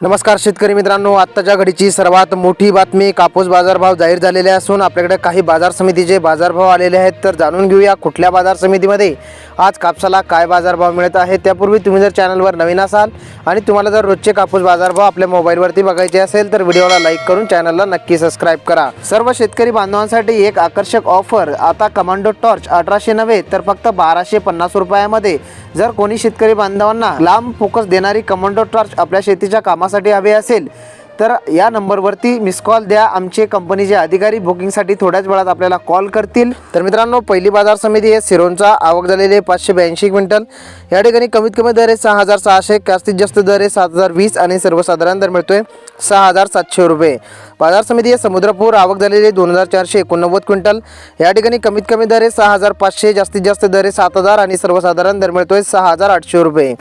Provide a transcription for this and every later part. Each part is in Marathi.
नमस्कार शेतकरी मित्रांनो आत्ताच्या घडीची सर्वात मोठी बातमी कापूस बाजारभाव जाहीर झालेले असून आपल्याकडे काही बाजार समितीचे बाजारभाव आलेले आहेत. तर जाणून घेऊया कुठल्या बाजार समितीमध्ये आज कापसाला काय बाजारभाव मिळत आहे. त्यापूर्वी तुम्ही जर चॅनलवर नवीन असाल आणि तुम्हाला जर रोजचे कापूस बाजारभाव आपल्या मोबाईलवरती बघायचे असेल तर व्हिडिओला लाईक करून चॅनलला नक्की सबस्क्राईब करा. सर्व शेतकरी बांधवांसाठी एक आकर्षक ऑफर आता कमांडो टॉर्च अठराशे नव्हे तर फक्त बाराशे पन्नास रुपयामध्ये. जर कोणी शेतकरी बांधवांना लांब फोकस देणारी कमांडो टॉर्च आपल्या शेतीच्या कामात कामासाठी हवे असेल तर या नंबरवरती मिस कॉल द्या. आमचे कंपनीचे अधिकारी बुकिंगसाठी थोड्याच वेळात आपल्याला कॉल करतील. तर मित्रांनो पहिली बाजार समिती आहे सिरोंचा. आवक झालेले आहे पाचशे ब्याऐंशी क्विंटल. या ठिकाणी कमीत कमी दर आहे सहा हजार सहाशे जास्तीत जास्त दर आहे सात हजार वीस आणि सर्वसाधारण दर मिळतोय सहा हजार सातशे रुपये. बाजार समिती आहे समुद्रपूर. आवक झालेली दोन हजार चारशे एकोणनव्वद क्विंटल. या ठिकाणी कमीत कमी दर आहे सहा हजार पाचशे जास्तीत जास्त दर आहे सात हजार आणि सर्वसाधारण दर मिळतोय सहा हजार आठशे रुपये.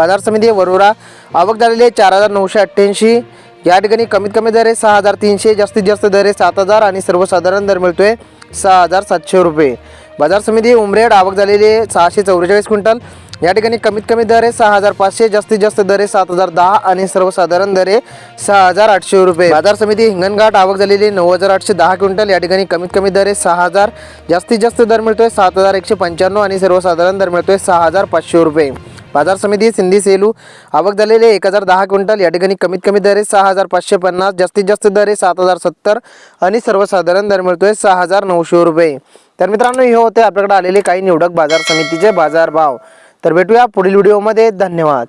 बाजार समिती वरोरा आवक झालेली आहे चार हजार नऊशे अठ्ठ्याऐंशी. या ठिकाणी कमीत कमी दर आहे सहा हजार तीनशे. जास्तीत जास्त दर आहे सात हजार आणि सर्वसाधारण दर मिळतो आहे सहा हजार सातशे रुपये. बाजार समिती उमरेड आवक झालेली आहे सहाशे चौवेचाळीस क्विंटल. या ठिकाणी कमीत कमी दर आहे सहा हजार पाचशे. जास्तीत जास्त दर आहे सात हजार दहा आणि सर्वसाधारण दर आहे सहा हजार आठशे रुपये. बाजार समिती हिंगणघाट आवक झालेली आहे नऊ हजार आठशे दहा क्विंटल. या ठिकाणी कमीत कमी दर आहे सहा हजार. जास्तीत जास्त दर मिळतोय सात हजार एकशे पंच्याण्णव आणि सर्वसाधारण दर मिळतोय सहा हजार पाचशे रुपये. बाजार समिती सिंधी सेलू आवक झालेले एक हजार दहा क्विंटल. या ठिकाणी कमीत कमी दर आहे सहा हजार पाचशे पन्नास जास्तीत जास्त दर आहे सात हजार सत्तर आणि सर्वसाधारण दर मिळतोय सहा हजार नऊशे रुपये. तर मित्रांनो हे होते आपल्याकडे आलेले काही निवडक बाजार समितीचे बाजार भाव. तर भेटूया पुढील व्हिडिओमध्ये. धन्यवाद.